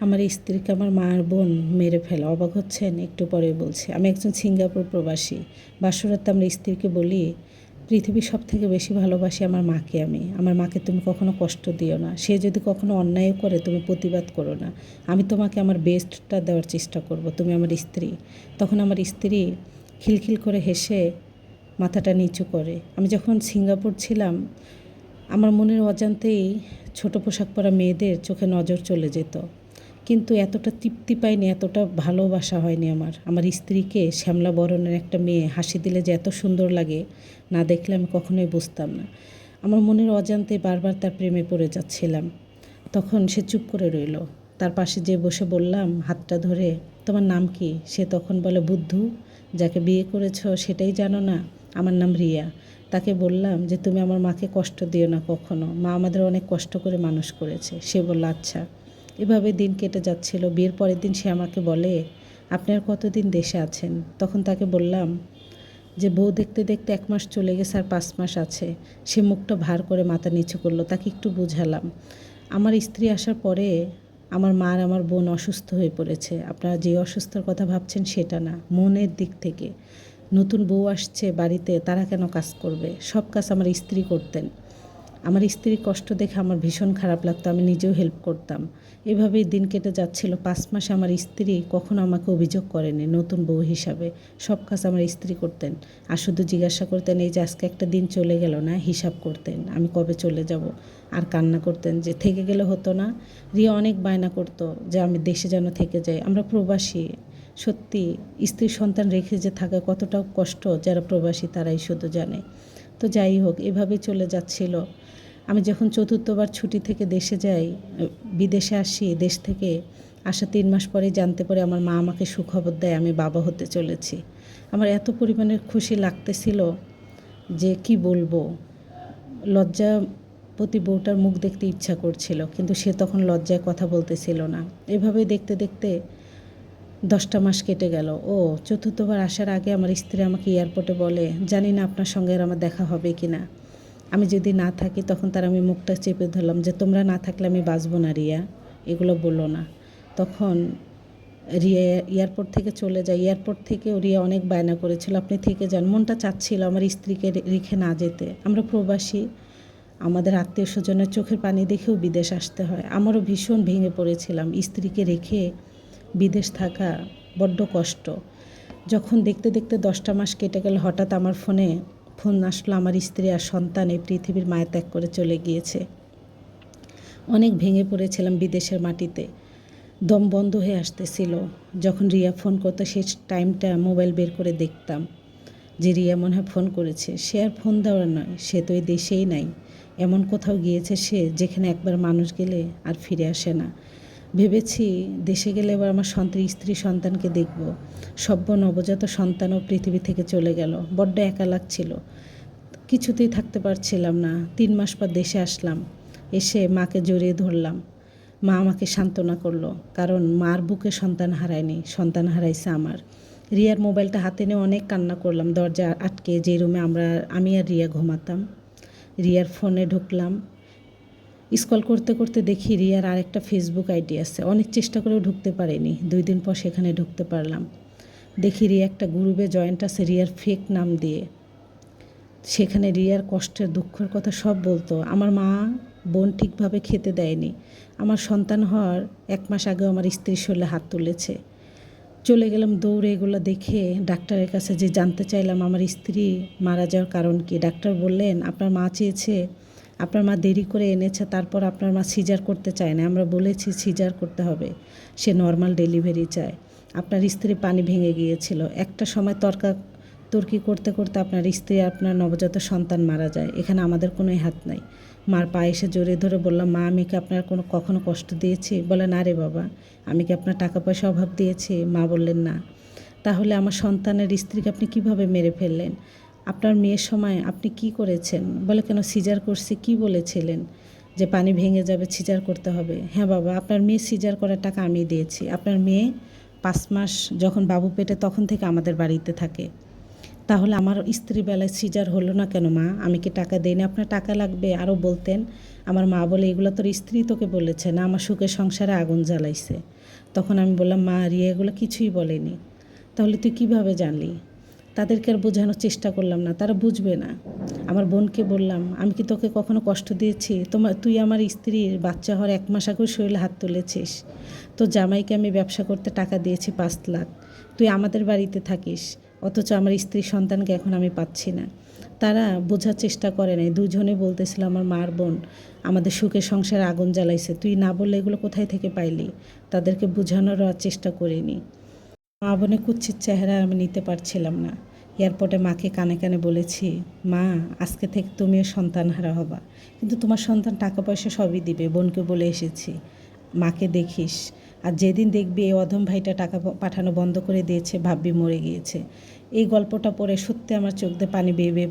আমার স্ত্রীকে আমার মার বোন মেরে ফেলা। অবাক হচ্ছেন, একটু পরে বলছে, আমি একজন সিঙ্গাপুর প্রবাসী। বাসরাতে আমরা স্ত্রীকে বলি, পৃথিবীর সব থেকে বেশি ভালোবাসি আমার মাকে আমি। আমার মাকে তুমি কখনো কষ্ট দিও না। সে যদি কখনো অন্যায় করে, তুমি প্রতিবাদ করো না। আমি তোমাকে আমার বেস্টটা দেওয়ার চেষ্টা করব। তুমি আমার স্ত্রী। তখন আমার স্ত্রী খিলখিল করে হেসে মাথাটা নিচু করে। আমি যখন সিঙ্গাপুর ছিলাম, আমার মনের অজান্তেই ছোট পোশাক পরা মেয়েদের চোখে নজর চলে যেত। কিন্তু এতটা তৃপ্তি পাইনি, এতটা ভালোবাসা হয়নি আমার। আমার স্ত্রীকে শ্যামলা বরণের একটা মেয়ে হাসি দিলে যে এত সুন্দর লাগে, না দেখলে আমি কখনোই বুঝতাম না। আমার মনের অজান্তে বারবার তার প্রেমে পড়ে যাচ্ছিলাম। তখন সে চুপ করে রইল। তার পাশে যে বসে বললাম, হাতটা ধরে, তোমার নাম কি? সে তখন বলে, বুদ্ধু। যাকে বিয়ে করেছ সেটাই জানো না? আমার নাম রিয়া। তাকে বললাম যে, তুমি আমার মাকে কষ্ট দিও না কখনো। মা আমাদের অনেক কষ্ট করে মানুষ করেছে। সে বলল আচ্ছা। এভাবে দিন কেটে যাচ্ছিল। বিয়ের পরের দিন সে আমাকে বলে, আপনি আর কতদিন দেশে আছেন? তখন তাকে বললাম যে, বউ দেখতে দেখতে এক মাস চলে গেছে আর পাঁচ মাস আছে। সে মুখটা ভার করে মাথা নিচু করল, তাকে একটু বুঝালাম। আমার স্ত্রী আসার পরে আমার মা আর আমার বোন অসুস্থ হয়ে পড়েছে। আপনারা যে অসুস্থর কথা ভাবছেন সেটা না, মনের দিক থেকে। নতুন বউ আসছে বাড়িতে, তারা কেন কাজ করবে? সব কাজ আমার স্ত্রী করতেন। আমার স্ত্রীর কষ্ট দেখে আমার ভীষণ খারাপ লাগতো, আমি নিজেও হেল্প করতাম। এভাবেই দিন কেটে যাচ্ছিল। পাঁচ মাসে আমার স্ত্রী কখনো আমাকে অভিযোগ করেনি, নতুন বউ হিসাবে। সব কাজ আমার স্ত্রী করতেন। আর শুধু জিজ্ঞাসা করতেন, এই যে আজকে একটা দিন চলে গেল না? হিসাব করতেন, আমি কবে চলে যাব? আর কান্না করতেন যে, থেকে গেলে হতো না? রিয়া অনেক বায়না করতো যে, আমি দেশে যেন থেকে যাই। আমরা প্রবাসী, সত্যি স্ত্রী সন্তান রেখে যে থাকা কতটা কষ্ট, যারা প্রবাসী তারাই শুধু জানে। তো যাই হোক এভাবেই চলে যাচ্ছিল। আমি যখন চতুর্থবার ছুটি থেকে দেশে যাই, বিদেশে আসি, দেশ থেকে আসা তিন মাস পরে জানতে পারে আমার মা আমাকে সুখবর দেয়, আমি বাবা হতে চলেছি। আমার এত পরিমাণে খুশি লাগতেছিল যে কি বলব? লজ্জা প্রতি বউটার মুখ দেখতে ইচ্ছা করছিল, কিন্তু সে তখন লজ্জায় কথা বলতেছিল না। এভাবে দেখতে দেখতে দশটা মাস কেটে গেল। ও, চতুর্থবার আসার আগে আমার স্ত্রী আমাকে এয়ারপোর্টে বলে, জানি না আপনার সঙ্গে আর আমার দেখা হবে কি না আমি যদি না থাকি তখন তার আমি মুখটা চেপে ধরলাম যে, তোমরা না থাকলে আমি বাঁচবো না, রিয়া। এগুলো বলল না। তখন রিয়া এয়ারপোর্ট থেকে চলে যায়। এয়ারপোর্ট থেকেও রিয়া অনেক বায়না করেছিল, আপনি থেকে যান। মনটা চাচ্ছিল আমার স্ত্রীকে রেখে না যেতে। আমরা প্রবাসী, আমাদের আত্মীয় স্বজনের চোখের পানি দেখেও বিদেশ আসতে হয়। আমারও ভীষণ ভেঙে পড়েছিলাম। স্ত্রীকে রেখে বিদেশ থাকা বড্ড কষ্ট। যখন দেখতে দেখতে দশটা মাস কেটে গেল, হঠাৎ আমার ফোনে ফোন আসলো, আমার স্ত্রী আর সন্তান এই পৃথিবীর মায়া ত্যাগ করে চলে গিয়েছে। অনেক ভেঙে পড়েছিলাম বিদেশের মাটিতে। দম বন্ধ হয়ে আসতেছিল। যখন রিয়া ফোন করতো, সেই টাইমটা মোবাইল বের করে দেখতাম যে রিয়া মনে হয় ফোন করেছে। সে আর ফোন দেওয়ার নয়, সে তো এই দেশেই নাই। এমন কোথাও গিয়েছে সে যেখানে একবার মানুষ গেলে আর ফিরে আসে না। ভেবেছি দেশে গেলে এবার আমার সন্তান স্ত্রী সন্তানকে দেখব। সভ্য নবজাত সন্তানও পৃথিবী থেকে চলে গেল। বড্ড একা লাগছিল। কিছুতেই থাকতে পারছিলাম না। তিন মাস পর দেশে আসলাম। এসে মাকে জড়িয়ে ধরলাম। মা আমাকে সান্ত্বনা করল, কারণ মার বুকে সন্তান হারায়নি, সন্তান হারাইছে আমার। রিয়ার মোবাইলটা হাতে নিয়ে অনেক কান্না করলাম। দরজা আটকে যে রুমে আমরা আমি আর রিয়া ঘুমাতাম। রিয়ার ফোনে ঢুকলাম। স্কল করতে করতে দেখি রিয়ার আরেকটা ফেসবুক আইডি আছে। অনেক চেষ্টা করেও ঢুকতে পারিনি। দুই দিন পর সেখানে ঢুকতে পারলাম। দেখি রিয়া একটা গ্রুপে জয়েন্ট আছে রিয়ার ফেক নাম দিয়ে। সেখানে রিয়ার কষ্টের, দুঃখের কথা সব বলতো। আমার মা বোন ঠিকভাবে খেতে দেয়নি। আমার সন্তান হওয়ার এক মাস আগেও আমার স্ত্রীর শরীরে হাত তুলেছে। চলে গেলাম দৌড়ে এগুলো দেখে ডাক্তারের কাছে যে জানতে চাইলাম আমার স্ত্রী মারা যাওয়ার কারণ কি। ডাক্তার বললেন, আপনার মা চেয়েছে আপনার মা দেরি করে এনেছে, তারপর আপনার মা সিজার করতে চায় না। আমরা বলেছি সিজার করতে হবে। সে নর্মাল ডেলিভারি চায়। আপনার স্ত্রী পানি ভেঙে গিয়েছিল। একটা সময় তর্কা তর্কি করতে করতে আপনার স্ত্রী আপনার নবজাত সন্তান মারা যায়। এখানে আমাদের কোনোই হাত নাই। মার পায়ে এসে জড়িয়ে ধরে বললাম, মা, আমি কি আপনার কোনো কখনো কষ্ট দিয়েছি? বলে, না রে বাবা, আমি কি আপনার টাকা পয়সা অভাব দিয়েছি? মা বললেন, না। তাহলে আমার সন্তানের স্ত্রীকে আপনি কীভাবে মেরে ফেললেন? আপনার মেয়ের সময় আপনি কি করেছেন? বলে কেন সিজার করছি, কি বলেছিলেন? যে পানি ভেঙে যাবে, সিজার করতে হবে। হ্যাঁ বাবা, আপনার মেয়ে সিজার করার টাকা আমি দিয়েছি। আপনার মেয়ে পাঁচ মাস যখন বাবু পেটে, তখন থেকে আমাদের বাড়িতে থাকে। তাহলে আমার স্ত্রী বেলায় সিজার হলো না কেন মা? আমি কি টাকা দেই না আপনার টাকা লাগবে আরও বলতেন। আমার মা বলে, এগুলো তোর স্ত্রী তোকে বলেছে না, আমার সুখের সংসারে আগুন জ্বালাইছে। তখন আমি বললাম, মা, রিয়া এগুলো কিছুই বলেনি। তাহলে তুই কীভাবে জানলি? তাদেরকে আর বোঝানোর চেষ্টা করলাম না, তারা বুঝবে না। আমার বোনকে বললাম, আমি কি তোকে কখনো কষ্ট দিয়েছি? তোমার, তুই আমার স্ত্রীর বাচ্চা হওয়ার এক মাস আগে শরীরে হাত তুলেছিস। তো জামাইকে আমি ব্যবসা করতে টাকা দিয়েছি পাঁচ লাখ। তুই আমাদের বাড়িতে থাকিস, অথচ আমার স্ত্রী সন্তানকে এখন আমি পাচ্ছি না। তারা বোঝার চেষ্টা করে নাই। দুজনে বলতেছিল, আমার মার বোন আমাদের সুখের সংসারে আগুন জ্বালাইছে। তুই না বললে এগুলো কোথায় থেকে পাইলি? তাদেরকে বোঝানোর চেষ্টা করিনি। মা বোনে কুচ্ছির চেহারা আমি নিতে পারছিলাম না। এয়ারপোর্টে মাকে কানে কানে বলেছি, মা, আজকে থেকে তুমিও সন্তান হারা হবা। কিন্তু তোমার সন্তান টাকা পয়সা সবই দিবে, বোনকে বলে এসেছি। মাকে দেখিস, আর যেদিন দেখবি এই অধম ভাইটা টাকা পাঠানো বন্ধ করে দিয়েছে, ভাববি মরে গিয়েছে। এই গল্পটা পড়ে সত্যি আমার চোখ দিয়ে পানি বেয়ে বেয়ে